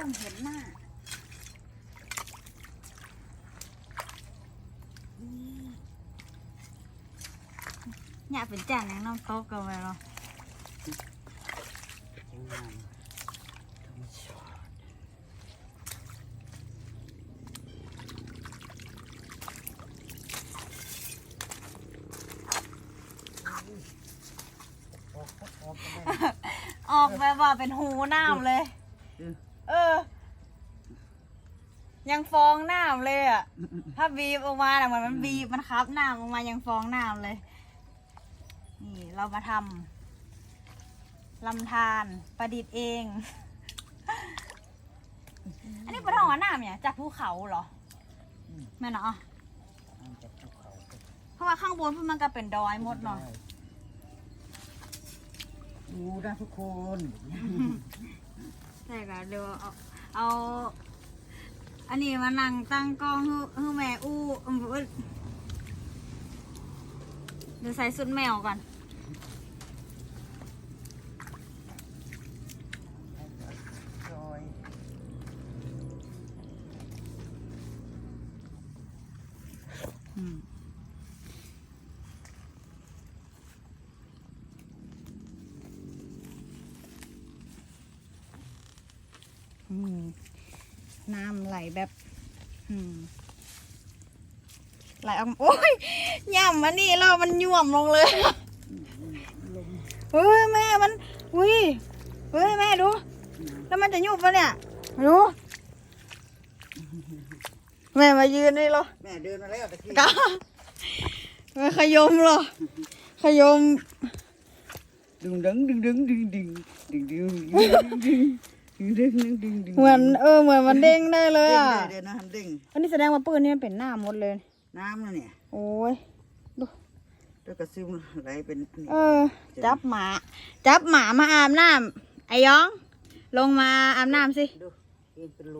ต้องเห็นหน้าเนี่ยเป็นจานยังน้ำตกกันไปหรอออกแบบว่าเป็นหูน้ำเลย เออเออ ยังฟองน้ำเลยอะ ถ้าบีบออกมาน่ะเหมือนมันบีบมันคับน้ำออกมายังฟองน้ำเลย นี่เรามาทำลำธารประดิษฐ์เอง อันนี้ปะทองว่าน้ำเนี่ยจากภูเขาเหรออมแม่เนาะน้ำจากภูเขาก็เพราะว่าข้างบนมันก็เป็นดอยหมดเนาะดูนะทุกคน ใช่ค่ะเดี๋ยวเอาเอา อันนี้มานั่งตั้งกล้องให้ให้แม่อู้อืมเดี๋ยวใส่สุดแมวก่อนจอยอืม น้ำไหลแบบอืมไหลออกมาโอ้ยย่ำมันนี่เรามันย่วมลงเลยลมเฮ้ยแม่มันอุ้ยเฮ้ยแม่ดู แล้วมันจะยุบปะเนี่ยดูแม่มายืนนี่เหรอแม่เดินมาแล้วตะกี้กาแม่ขยมเหรอขยมดึงดึงดึงดึงดึงดึงดึงดึงดึง ดึงดึงดึงดึงดึงเหมือนเออเหมือนมันเด้งได้เลยอะเดี๋ยวนะทำดึงอันนี้แสดงว่าปืนนี่มันเป็นหน้าหมดเลย น้ำนะเนี่ยโอ้ยแล้วก็ซึมไหลเป็นนี่เออ จับหมา จับหมามาอาบน้ำไอ้ยอง ลงมาอาบน้ำสิ ดูเองเป็นลม